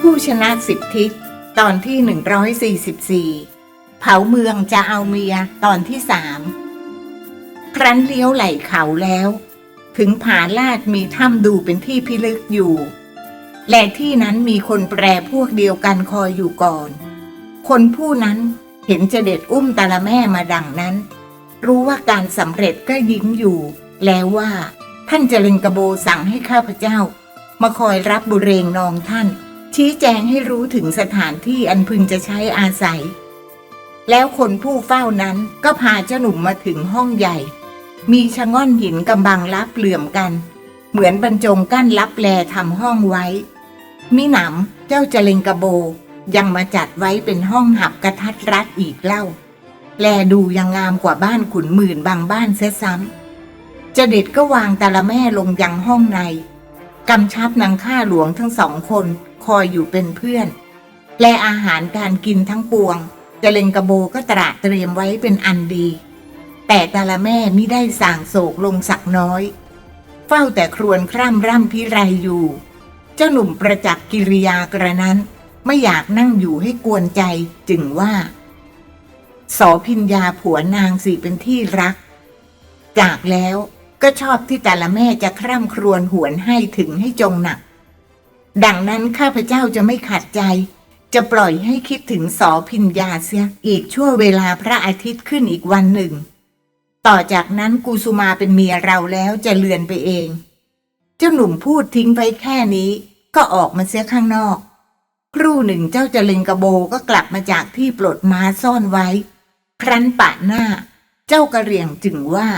ผู้ชนะสิบทิศตอนที่ 144 เผาเมืองจะเอาเมียตอนที่สามครั้นเลี้ยวไหลเขาแล้ว ถึงผาลาดมีถ้ำดูเป็นที่พิลึกอยู่ และที่นั้นมีคนแปรพวกเดียวกันคอยอยู่ก่อน คนผู้นั้นเห็นเจเด็ดอุ้มตาละแม่มาดังนั้น รู้ว่าการสำเร็จก็ยิ้มอยู่ แล้วว่าท่านเจริญกระโบสั่งให้ข้าพเจ้า มาคอยรับบุเรงนองท่าน ชี้แจงให้รู้ถึงสถานที่อันพึงจะใช้อาศัย แล้วคนผู้เฝ้านั้นก็พาเจ้าหนุ่มมาถึงห้องใหญ่ มีชะง่อนหินกำบังรับเหลื่อมกัน เหมือนบรรจงกั้นรับแลทำห้องไว้ มิหนำเจ้าเจเลงกระโบยังมาจัดไว้เป็นห้องหับกระทัดรัดอีกเล่า แลดูยังงามกว่าบ้านขุนหมื่นบางบ้านเสียซ้ำ จเด็ดก็วางตาละแม่ลงยังห้องใน กำชับนางข้าหลวงทั้งสองคนคอยอยู่เป็นเพื่อน และอาหารการกินทั้งปวงเจเลงกระโบก็ตระเตรียมไว้เป็นอันดี แต่ตาละแม่ไมิได้สั่งโศกลงสักน้อย เฝ้าแต่ครวญคร่ำร่ำพิไรอยู่ เจ้าหนุ่มประจักษ์กิริยากระนั้น ไม่อยากนั่งอยู่ให้กวนใจจึงว่าสอพิญญาผัวนางสิเป็นที่รัก จากแล้ว ก็ชอบที่แต่ละแม่จะคร่ำครวญหวนให้ถึงให้จงหนัก ดังนั้นข้าพเจ้าจะไม่ขัดใจ จะปล่อยให้คิดถึงสอพิญญาเสียอีกชั่วเวลาพระอาทิตย์ขึ้นอีกวันหนึ่ง ต่อจากนั้นกุสุมาเป็นเมียเราแล้วจะเลือนไปเอง เจ้าหนุ่มพูดทิ้งไปแค่นี้ก็ออกมาเสียข้างนอก ครู่หนึ่งเจ้าจะเลงกระโบก็กลับมาจากที่ปลดม้าซ่อนไว้ ครั้นปะหน้า เจ้ากระเรียงจึงว่า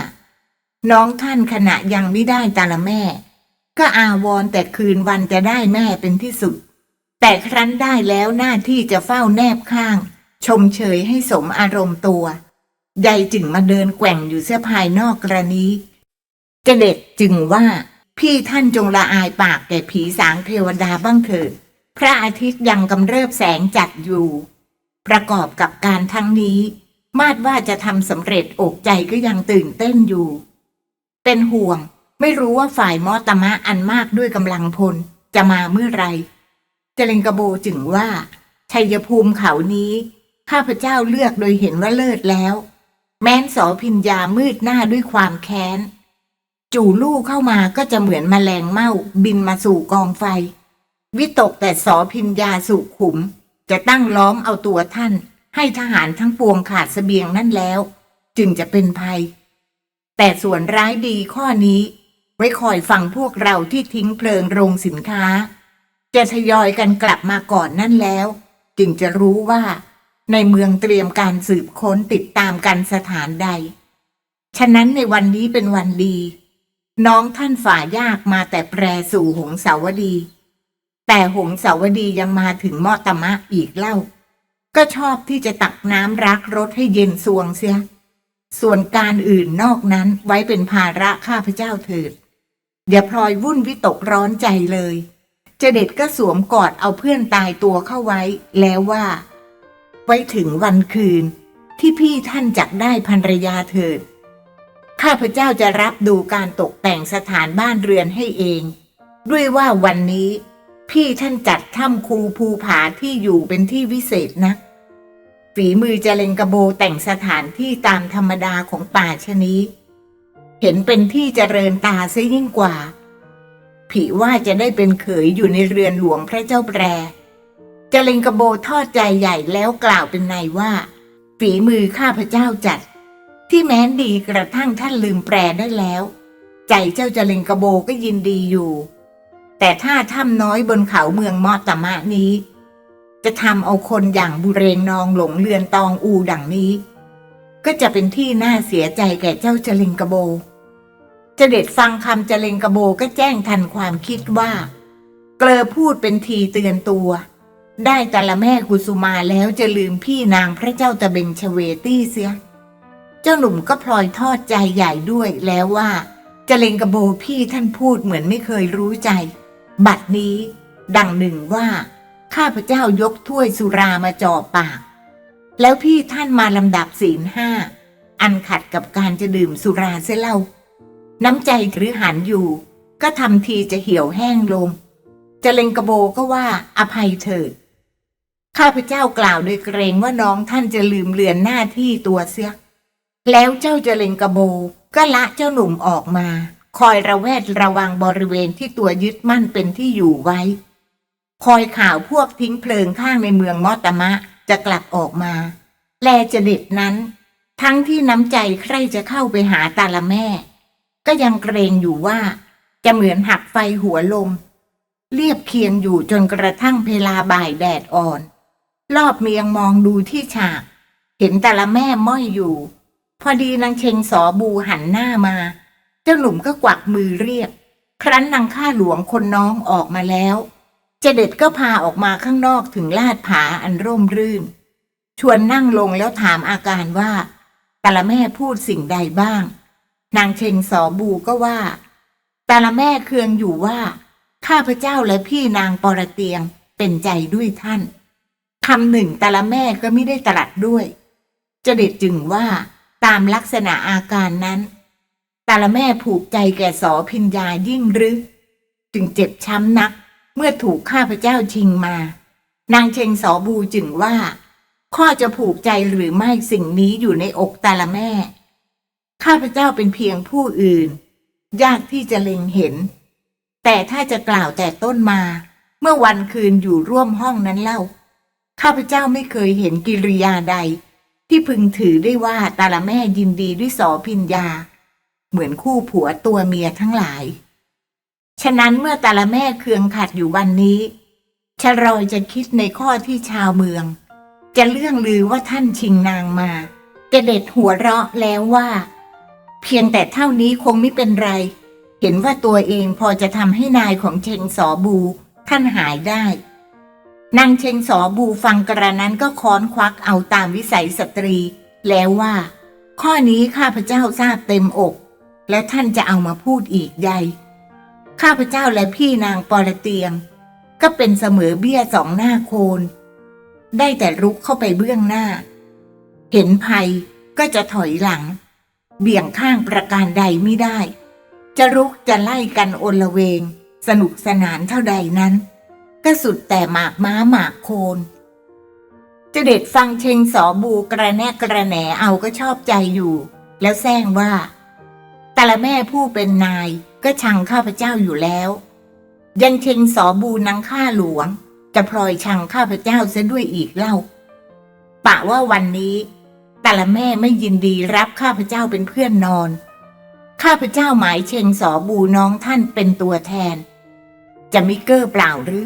น้องท่านขณะยังไม่ได้ตาละแม่ ก็อาวรแต่คืนวันจะได้แม่เป็นที่สุด แต่ครั้นได้แล้วหน้าที่จะเฝ้าแนบข้าง ชมเชยให้สมอารมณ์ตัวใยจึงมาเดินแกว่งอยู่เสื้อภายนอกกระนี้เจเด็ดจึงว่าพี่ท่านจงละอายปากแก่ผีสางเทวดาบ้างเถิด พระอาทิตย์ยังกำเริบแสงจัดอยู่ ประกอบกับการทั้งนี้ มาดว่าจะทำสำเร็จอกใจก็ยังตื่นเต้นอยู่ เป็นห่วง ไม่รู้ว่าฝ่ายมอตมะอันมากด้วยกำลังพลจะมาเมื่อไรเจเลงกระโบจึงว่าชัยภูมิเขานี้ ข้าพเจ้าเลือกโดยเห็นว่าเลิศแล้ว แม้นสอพิญญามืดหน้าด้วยความแค้น จู่ลู่เข้ามาก็จะเหมือนมแมลงเม่าบินมาสู่กองไฟ วิตกแต่สอพิญญาสุขุม จะตั้งล้อมเอาตัวท่าน ให้ทหารทั้งปวงขาดเสบียงนั่นแล้ว จึงจะเป็นภัย แต่ส่วนร้ายดีข้อนี้ ไว้คอยฟังพวกเราที่ทิ้งเพลิงโรงสินค้า จะทยอยกันกลับมาก่อนนั่นแล้ว จึงจะรู้ว่า ในเมืองเตรียมการสืบค้นติดตามกันสถานใด ฉะนั้นในวันนี้เป็นวันดี น้องท่านฝ่ายากมาแต่แปรสู่หงสาวดี แต่หงสาวดียังมาถึงมอตมะอีกเล่า ก็ชอบที่จะตักน้ำรักรถให้เย็นสวงเสีย ส่วนการอื่นนอกนั้นไว้เป็นภาระข้าพเจ้าเถิดอย่าพลอยวุ่นวิตกร้อนใจเลยเจเด็ดก็สวมกอดเอาเพื่อนตายตัวเข้าไว้ แล้วว่า ไว้ถึงวันคืน ที่พี่ท่านจักได้ภรรยาเถิด ข้าพเจ้าจะรับดูการตกแต่งสถานบ้านเรือนให้เอง ด้วยว่าวันนี้ พี่ท่านจัดถ้ำคูภูผาที่อยู่เป็นที่วิเศษนัก ฝีมือจะเลงกระโบแต่งสถานที่ตามธรรมดาของป่าชนี้ เห็นเป็นที่เจริญตาซะยิ่งกว่า ผีว่าจะได้เป็นเขยอยู่ในเรือนหลวงพระเจ้าแปรจะเลงกระโบทอดใจใหญ่แล้วกล่าวเป็นในว่า ฝีมือข้าพเจ้าจัด ที่แม้นดีกระทั่งท่านลืมแปรได้แล้ว ใจเจ้าจะเลงกระโบก็ยินดีอยู่ แต่ถ้าถ้ำน้อยบนเขาเมืองมอตมะนี้ จะทำเอาคนอย่างบุเรงนองหลงเรือนตองอูดังนี้ ก็จะเป็นที่น่าเสียใจแก่เจ้าจลิงกระโบเจเด็ดฟังคำจลิงกระโบก็แจ้งทันความคิดว่า เกลอพูดเป็นทีเตือนตัว ได้แต่ละแม่กุสุมาแล้วจะลืมพี่นางพระเจ้าตะเบงชเวตี้เสีย เจ้าหนุ่มก็พลอยทอดใจใหญ่ด้วยแล้วว่าจเลงกระโบพี่ท่านพูดเหมือนไม่เคยรู้ใจ บัดนี้ ดังหนึ่งว่า ข้าพเจ้ายกถ้วยสุรามาจ่อปาก แล้วพี่ท่านมาลำดับศีลห้า อันขัดกับการจะดื่มสุราเสียเล่า น้ำใจหรือหันอยู่ ก็ทำทีจะเหี่ยวแห้งลง จะเลงกระโบก็ว่าอภัยเถิด ข้าพเจ้ากล่าวโดยเกรงว่าน้องท่านจะลืมเลือนหน้าที่ตัวเสีย แล้วเจ้าจะเลงกระโบก็ละเจ้าหนุ่มออกมา คอยระแวดระวังบริเวณที่ตัวยึดมั่นเป็นที่อยู่ไว้ คอยข่าวพวกทิ้งเพลิงข้างในเมืองมอตมะจะกลับออกมา แลจะเด็ดนั้น ทั้งที่น้ำใจใครจะเข้าไปหาตาละแม่ ก็ยังเกรงอยู่ว่า จะเหมือนหักไฟหัวลม เรียบเคียงอยู่จนกระทั่งเพลาบ่ายแดดอ่อน รอบเมียงมองดูที่ฉาก เห็นต่ละแม่ม้อยอยู่ พอดีนางเชงสอบูหันหน้ามา เจ้าหนุ่มก็กวักมือเรียก ครั้นนางข้าหลวงคนน้องออกมาแล้ว เจเด็ดก็พาออกมาข้างนอกถึงลาดผาอันร่มรื่น ชวนนั่งลงแล้วถามอาการว่าต่ละแม่พูดสิ่งใดบ้าง นางเชงสอบูก็ว่าต่ละแม่เคืองอยู่ว่า ข้าพเจ้าและพี่นางปรเตียงเป็นใจด้วยท่านคำหนึ่งต่ละแม่ก็ไม่ได้ตรัสด้วยเจเด็ดจึงว่าตามลักษณะอาการนั้นต่ละแม่ผูกใจแก่สอพิญญายิ่งรือจึงเจ็บช้ำนัก เมื่อถูกข้าพเจ้าชิงมา นางเชงสอบูจึงว่า ข้อจะผูกใจหรือไม่สิ่งนี้อยู่ในอกแต่ละแม่ ข้าพเจ้าเป็นเพียงผู้อื่น ยากที่จะเล็งเห็น แต่ถ้าจะกล่าวแต่ต้นมา เมื่อวันคืนอยู่ร่วมห้องนั้นเล่า ข้าพเจ้าไม่เคยเห็นกิริยาใด ที่พึงถือได้ว่าแต่ละแม่ยินดีด้วยสอพิญญา เหมือนคู่ผัวตัวเมียทั้งหลาย ฉะนั้นเมื่อแต่ละแม่เคืองขัดอยู่วันนี้ชะรอยจะคิดในข้อที่ชาวเมือง จะเรื่องลือว่าท่านชิงนางมา จะเด็ดหัวเราะแล้วว่า เพียงแต่เท่านี้คงไม่เป็นไร เห็นว่าตัวเองพอจะทำให้นายของเชงสอบู ท่านหายได้ นางเชงสอบูฟังกระนั้นก็ค้อนควักเอาตามวิสัยสตรี แล้วว่า ข้อนี้ข้าพเจ้าทราบเต็มอก แล้วท่านจะเอามาพูดอีกใด ข้าพเจ้าและพี่นางปอระเตียง ก็เป็นเสมอเบี้ยสองหน้าโคน ได้แต่รุกเข้าไปเบื้องหน้า เห็นภัยก็จะถอยหลัง เบี่ยงข้างประการใดไม่ได้ จะรุกจะไล่กันโอลเวง สนุกสนานเท่าใดนั้น ก็สุดแต่หมากม้าหมากโคนเจเด็ดฟังเชงสอบูกระแนกกระแหนเอาก็ชอบใจอยู่ แล้วแซงว่าแต่ละแม่ผู้เป็นนาย ก็ชังข้าพเจ้าอยู่แล้ว ยังเชงสอบูนังข้าหลวง จะพลอยชังข้าพเจ้าเสียด้วยอีกเล่าปะว่าวันนี้แต่ละแม่ไม่ยินดีรับข้าพเจ้าเป็นเพื่อนนอน ข้าพเจ้าหมายเชงสอบูน้องท่านเป็นตัวแทน จะมิเกอร์เปล่าหรือ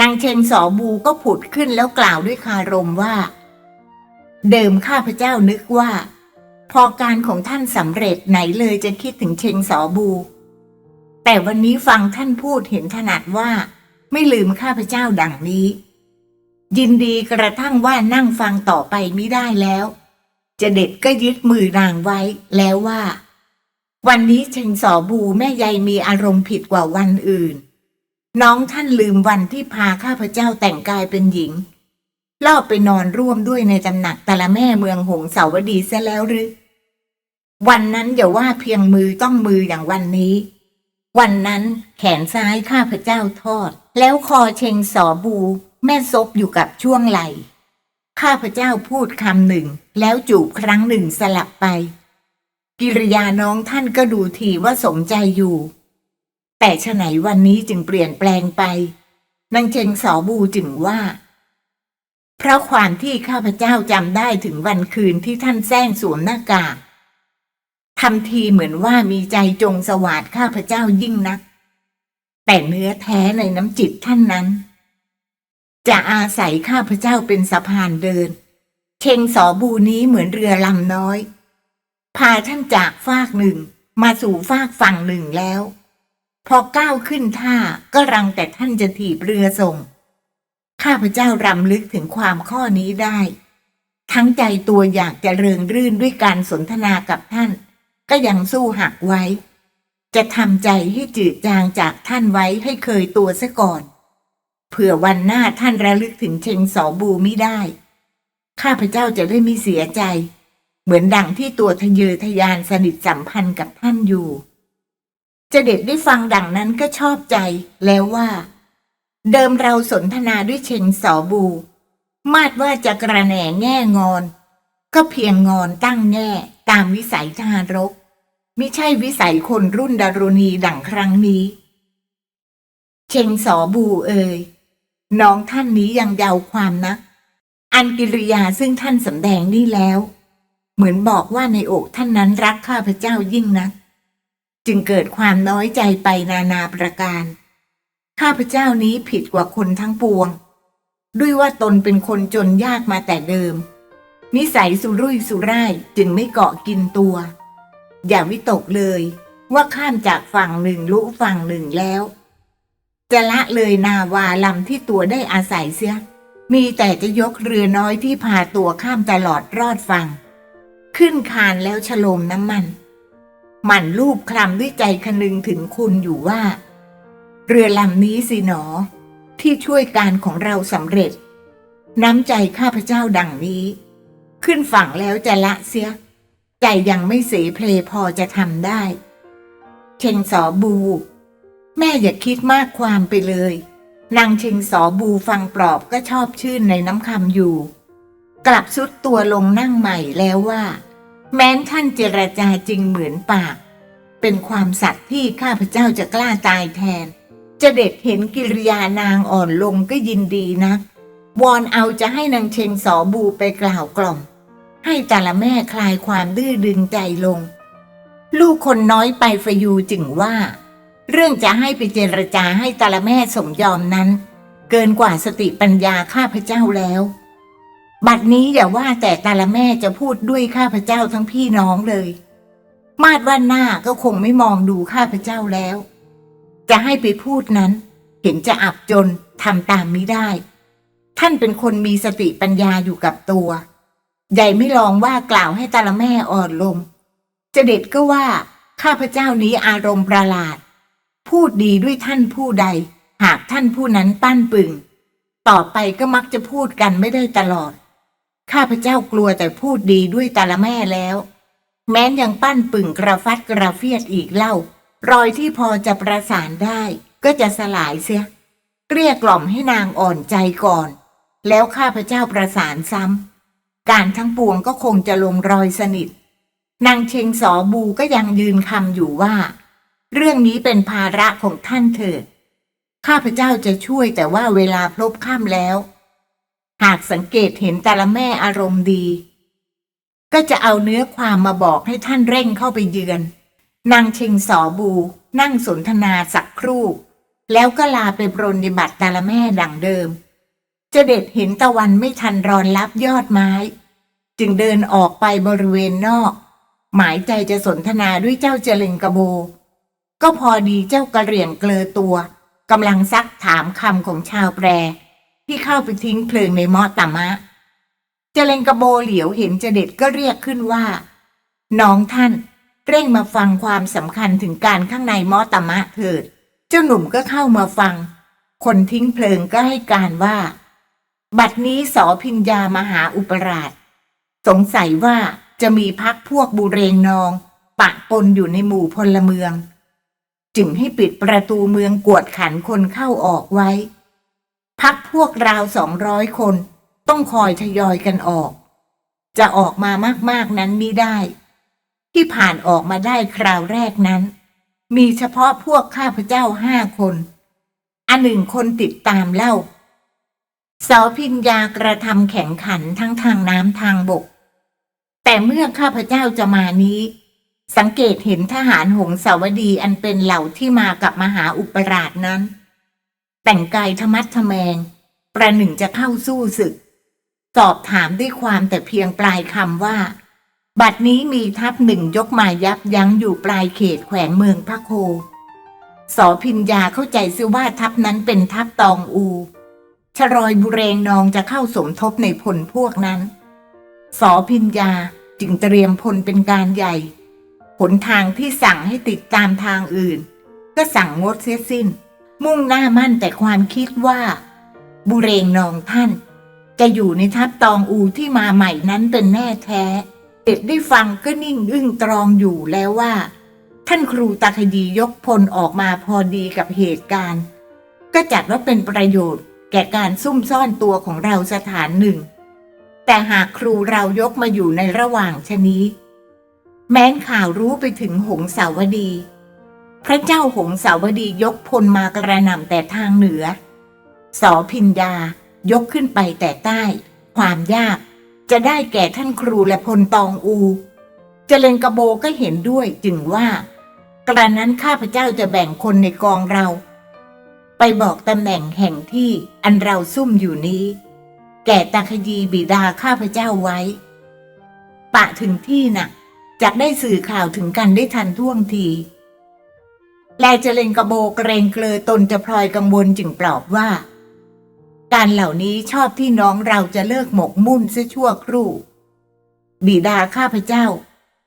นางเชงสอบูก็ผุดขึ้นแล้วกล่าวด้วยคารมว่า เดิมข้าพเจ้านึกว่า พอการของท่านสำเร็จไหนเลยจะคิดถึงเชงสอบู แต่วันนี้ฟังท่านพูดเห็นถนัดว่า ไม่ลืมข้าพเจ้าดังนี้ ยินดีกระทั่งว่านั่งฟังต่อไปไม่ได้แล้ว จะเด็ดก็ยึดมือนางไว้แล้วว่า วันนี้เชงสอบูแม่ยายมีอารมณ์ผิดกว่าวันอื่น น้องท่านลืมวันที่พาข้าพเจ้าแต่งกายเป็นหญิงลอบไปนอนร่วมด้วยในตำหนักแต่ละแม่เมืองหงสาวดีซะแล้วหรือ วันนั้นอย่าว่าเพียงมือต้องมืออย่างวันนี้ วันนั้นแขนซ้ายข้าพเจ้าทอด แล้วคอเชงสอบู แม่ซบอยู่กับช่วงไหล่ข้าพเจ้าพูดคำหนึ่ง แล้วจูบครั้งหนึ่งสลับไป กิริยาน้องท่านก็ดูทีว่าสมใจอยู่ แต่ฉไหนวันนี้จึงเปลี่ยนแปลงไปนางเชงสอบูจึงว่า เพราะความที่ข้าพเจ้าจำได้ถึงวันคืนที่ท่านแซงสวมหน้ากาก ทำทีเหมือนว่ามีใจจงสวาดข้าพเจ้ายิ่งนัก แต่เนื้อแท้ในน้ำจิตท่านนั้น จะอาศัยข้าพเจ้าเป็นสะพานเดิน เชงสอบูนี้เหมือนเรือลำน้อย พาท่านจากฟากหนึ่งมาสู่ฟากฝั่งหนึ่งแล้ว พอก้าวขึ้นท่าก็รังแต่ท่านจะถีบเรือส่ง ข้าพเจ้ารำลึกถึงความข้อนี้ได้ ทั้งใจตัวอยากจะเริงรื่นด้วยการสนทนากับท่าน ก็ยังสู้หักไว้ จะทำใจให้จืดจางจากท่านไว้ให้เคยตัวซะก่อน เผื่อวันหน้าท่านระลึกถึงเชงสอบูไม่ได้ ข้าพเจ้าจะได้ไม่เสียใจ เหมือนดังที่ตัวทะเยอทะยานสนิทสัมพันธ์กับท่านอยู่เจเด็ดได้ฟังดังนั้นก็ชอบใจแล้วว่า เดิมเราสนทนาด้วยเชงสอบู มาดว่าจะกระแหน่แง่งอน ก็เพียงงอนตั้งแง่ตามวิสัยทารก มิใช่วิสัยคนรุ่นดารุณีดังครั้งนี้ เชงสอบูเอ่ยน้องท่านนี้ยังเยาวความนักอันกิริยาซึ่งท่านสำแดงนี่แล้ว เหมือนบอกว่าในอกท่านนั้นรักข้าพเจ้ายิ่งนัก จึงเกิดความน้อยใจไปนานาประการ ข้าพเจ้านี้ผิดกว่าคนทั้งปวง ด้วยว่าตนเป็นคนจนยากมาแต่เดิม นิสัยสุรุ่ยสุร่ายจึงไม่เกาะกินตัว อย่าวิตกเลยว่าข้ามจากฝั่งหนึ่งลุฝั่งหนึ่งแล้ว จะละเลยนาวาลำที่ตัวได้อาศัยเสีย มีแต่จะยกเรือน้อยที่พาตัวข้ามตลอดรอดฝั่ง ขึ้นคานแล้วฉลมน้ำมัน หมั่นรูปคลำด้วยใจคนึงถึงคุณอยู่ว่า เรือลำนี้สิหนอ ที่ช่วยการของเราสำเร็จ น้ำใจข้าพเจ้าดังนี้ ขึ้นฝั่งแล้วจะละเสีย ใจยังไม่เสเพลพอจะทำได้ เชงสอบู แม่อย่าคิดมากความไปเลย นางเชงสอบูฟังปลอบก็ชอบชื่นในน้ำคำอยู่ กลับสุดตัวลงนั่งใหม่แล้วว่า แม้นท่านเจรจาจริงเหมือนปาก เป็นความสัตย์ที่ข้าพเจ้าจะกล้าตายแทน จะเด็ดเห็นกิริยานางอ่อนลงก็ยินดีนัก วอนเอาจะให้นางเชงสอบูไปกล่าวกล่อม ให้แต่ละแม่คลายความดื้อดึงใจลง ลูกคนน้อยไปฟยูจึงว่า เรื่องจะให้ไปเจรจาให้แต่ละแม่สมยอมนั้น เกินกว่าสติปัญญาข้าพเจ้าแล้ว บัดนี้อย่าว่าแต่ต่ละแม่จะพูดด้วยข้าพเจ้าทั้งพี่น้องเลย มาดว่าหน้าก็คงไม่มองดูข้าพเจ้าแล้ว จะให้ไปพูดนั้น เห็นจะอับจนทำตามมิได้ ท่านเป็นคนมีสติปัญญาอยู่กับตัว ใหญ่ไม่ลองว่ากล่าวให้ต่ละแม่อ่อนลงจะเด็ดก็ว่าข้าพเจ้านี้อารมณ์ประหลาด พูดดีด้วยท่านผู้ใด หากท่านผู้นั้นปั้นปึง ต่อไปก็มักจะพูดกันไม่ได้ตลอด ข้าพเจ้ากลัวแต่พูดดีด้วยต่ละแม่แล้ว แม้นยังปั้นปึงกระฟัดกระเฟียดอีกเล่า รอยที่พอจะประสานได้ ก็จะสลายเสียเกลี้ยกล่อมให้นางอ่อนใจก่อน แล้วข้าพเจ้าประสานซ้ำ การทั้งปวงก็คงจะลงรอยสนิท นางเชงสอบูก็ยังยืนคำอยู่ว่า เรื่องนี้เป็นภาระของท่านเถิด ข้าพเจ้าจะช่วยแต่ว่าเวลาพลบค่ำแล้ว หากสังเกตเห็นแต่ละแม่อารมณ์ดี ก็จะเอาเนื้อความมาบอกให้ท่านเร่งเข้าไปเยือน นางเชงสอบูนั่งสนทนาสักครู่ แล้วก็ลาไปปรนนิบัติแต่ละแม่ดังเดิม จเด็ดเห็นตะวันไม่ทันรอนรับยอดไม้ จึงเดินออกไปบริเวณนอก หมายใจจะสนทนาด้วยเจ้าเจริญกระโบ ก็พอดีเจ้ากระเหรี่ยงเกลอตัวกำลังซักถามคำของชาวแปร ที่เข้าไปทิ้งเพลิงในมอตามะ เจริญกระโบเหลียวเห็นเจเด็ดก็เรียกขึ้นว่า น้องท่านเร่งมาฟังความสำคัญถึงการข้างในมอตามะเถิด เจ้าหนุ่มก็เข้ามาฟัง คนทิ้งเพลิงก็ให้การว่า บัดนี้สอพิญญามหาอุปราช สงสัยว่าจะมีพักพวกบุเรงนอง ปะปนอยู่ในหมู่พลเมือง จึงให้ปิดประตูเมืองกวดขันคนเข้าออกไว้ พักพวกราวสองร้อยคนต้องคอยทยอยกันออก จะออกมามากๆนั้นมิได้ ที่ผ่านออกมาได้คราวแรกนั้น มีเฉพาะพวกข้าพเจ้าห้าคน อันหนึ่งคนติดตามเล่า สอพิญญากระทำแข่งขันทั้งทางน้ำทางบก แต่เมื่อข้าพเจ้าจะมานี้ สังเกตเห็นทหารหงสาวดีอันเป็นเหล่าที่มากับมหาอุปราชนั้น แต่งกายธรรมัดทแมง ประหนึ่งจะเข้าสู้ศึก สอบถามด้วยความแต่เพียงปลายคำว่า บัดนี้มีทัพหนึ่งยกมายับยั้งอยู่ปลายเขตแขวงเมืองพระโคสอพิญญาเข้าใจซิว่าทัพนั้นเป็นทัพตองอู ชรอยบุเรงนองจะเข้าสมทบในพลพวกนั้น สอพิญญาจึงเตรียมพลเป็นการใหญ่หนทางที่สั่งให้ติดตามทางอื่น ก็สั่งงดเสียสิ้น มุ่งหน้ามั่นแต่ความคิดว่า บุเรงนองท่าน จะอยู่ในทัพตองอูที่มาใหม่นั้นเป็นแน่แท้เด็กได้ฟังก็นิ่งอึ้งตรองอยู่แล้วว่า ท่านครูตาคดียกพลออกมาพอดีกับเหตุการณ์ ก็จัดว่าเป็นประโยชน์ แก่การซุ่มซ่อนตัวของเราสถานหนึ่ง แต่หากครูเรายกมาอยู่ในระหว่างชนี้ แม้นข่าวรู้ไปถึงหงสาวดี พระเจ้าหงสาวดียกพลมากระหน่ำแต่ทางเหนือ สอพินดายกขึ้นไปแต่ใต้ ความยากจะได้แก่ท่านครูและพลตองอูเจเลนกระโบก็เห็นด้วยจึงว่า กระนั้นข้าพเจ้าจะแบ่งคนในกองเรา ไปบอกตำแหน่งแห่งที่อันเราซุ่มอยู่นี้ แก่ตาคดีบิดาข้าพเจ้าไว้ ปะถึงที่น่ะจะได้สื่อข่าวถึงกันได้ทันท่วงทีแลเจเลนกระโบเกรงเกลอตนจะพลอยกังวลจึงปลอบว่า การเหล่านี้ชอบที่น้องเราจะเลิกหมกมุ่นเสียชั่วครู่ บิดาข้าพเจ้า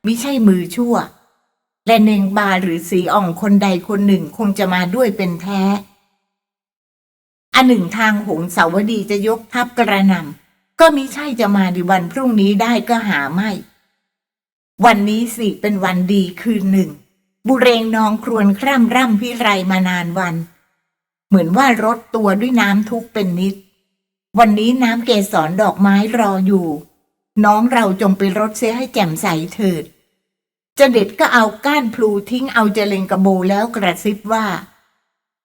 มิใช่มือชั่ว และเนงบาหรือสีอ่องคนใดคนหนึ่งคงจะมาด้วยเป็นแท้ อันหนึ่งทางหงสาวดีจะยกทัพกระนำก็มิใช่จะมาในวันพรุ่งนี้ได้ก็หาไม่ วันนี้สิเป็นวันดีคืนหนึ่ง บุเรงนองครวญคร่ำร่ำพิไรมานานวัน เหมือนว่ารดตัวด้วยน้ำทุกเป็นนิด วันนี้น้ำเกสรดอกไม้รออยู่ น้องเราจงไปรดเสียให้แจ่มใสเถิดจะเด็ดก็เอาก้านพลูทิ้งเอาเจเลงกระโบแล้วกระซิบว่า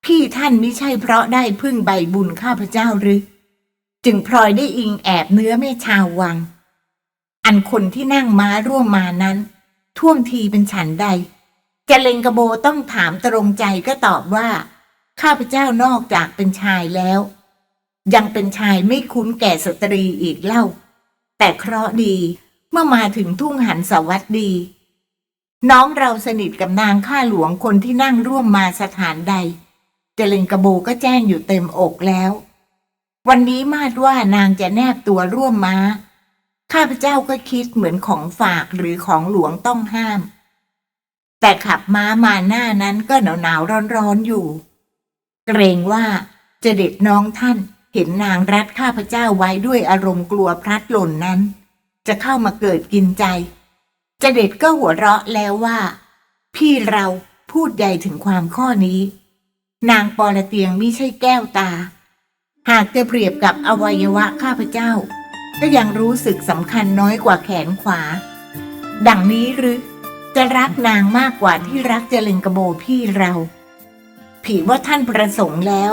พี่ท่านไม่ใช่เพราะได้พึ่งใบบุญข้าพเจ้าหรือ จึงพลอยได้อิงแอบเนื้อแม่ชาววัง อันคนที่นั่งม้าร่วมมานั้น ท่วงทีเป็นฉันใดเจเลงกระโบต้องถามตรงใจก็ตอบว่า ข้าพเจ้านอกจากเป็นชายแล้ว ยังเป็นชายไม่คุ้นแก่สตรีอีกเล่า แต่เคราะดีเมื่อมาถึงทุ่งหันสวัสดี น้องเราสนิทกับนางข้าหลวงคนที่นั่งร่วมมาสถานใด เจเลงกระโบก็แจ้งอยู่เต็มอกแล้ว วันนี้มาดว่านางจะแนบตัวร่วมมา้า ข้าพเจ้าก็คิดเหมือนของฝากหรือของหลวงต้องห้าม แต่ขับม้ามาหน้านั้นก็หนาวหนาวร้อนร้อนๆอยู่ เกรงว่าจะเด็ดน้องท่านเห็นนางรัดข้าพเจ้าไว้ด้วยอารมณ์กลัวพลัดหล่นนั้น จะเข้ามาเกิดกินใจจะเด็ดก็หัวเราะแล้วว่า พี่เราพูดใหญ่ถึงความข้อนี้ นางปอละเตียงมิใช่แก้วตา หากจะเปรียบกับอวัยวะข้าพเจ้า ก็ยังรู้สึกสำคัญน้อยกว่าแขนขวา ดังนี้หรือ จะรักนางมากกว่าที่รักเจริญกระโบพี่เรา ผีว่าท่านประสงค์แล้ว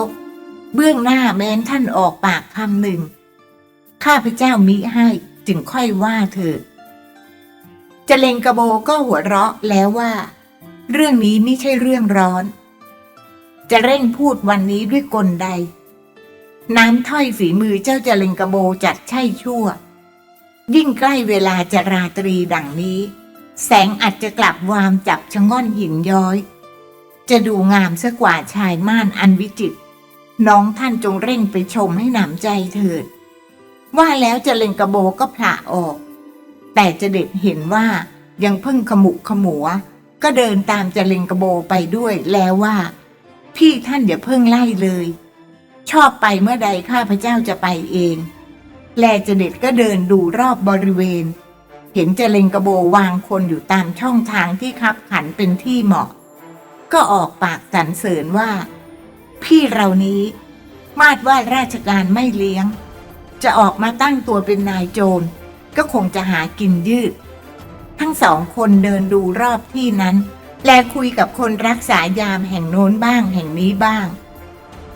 เบื้องหน้าแม้นท่านออกปากคำหนึ่ง ข้าพเจ้ามิให้จึงค่อยว่าเถิดเจเลงกระโบก็หัวเราะแล้วว่า เรื่องนี้ไม่ใช่เรื่องร้อน จะเร่งพูดวันนี้ด้วยกลใด น้ำถ้อยฝีมือเจ้าเจเลงกระโบจัดใช่ชั่ว ยิ่งใกล้เวลาจะราตรีดังนี้ แสงอาจจะกลับวามจับชะง่อนหินย้อย จะดูงามซะกว่าชายม่านอันวิจิตรน้องท่านจงเร่งไปชมให้หนำใจเถิด ว่าแล้วเจเลงกระโบก็ผละออก แต่จะเด็ดเห็นว่ายังเพิ่งขมุกขมัว ก็เดินตามเจเลงกระโบไปด้วยแล้วว่า พี่ท่านอย่าเพิ่งไล่เลย ชอบไปเมื่อใดข้าพเจ้าจะไปเอง แลเจเด็ดก็เดินดูรอบบริเวณ เห็นเจเลงกระโบวางคนอยู่ตามช่องทางที่คับขันเป็นที่เหมาะ ก็ออกปากสรรเสริญว่า พี่เรานี้ มาดว่าราชการไม่เลี้ยง จะออกมาตั้งตัวเป็นนายโจรก็คงจะหากินยืด ทั้งสองคนเดินดูรอบที่นั้น แลคุยกับคนรักษายามแห่งโน้นบ้างแห่งนี้บ้าง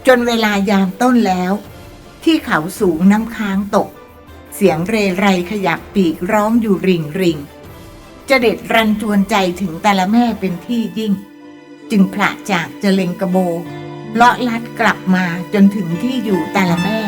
จนเวลายามต้นแล้ว ที่เขาสูงน้ำค้างตก เสียงเรไรขยับปีกร้องอยู่ริงริงจะเด็ดรันจวนใจถึงแต่ละแม่เป็นที่ยิ่ง จึงผละจากเจเลงกระโบเลาะลัดกลับมาจนถึงที่อยู่แต่ละแม่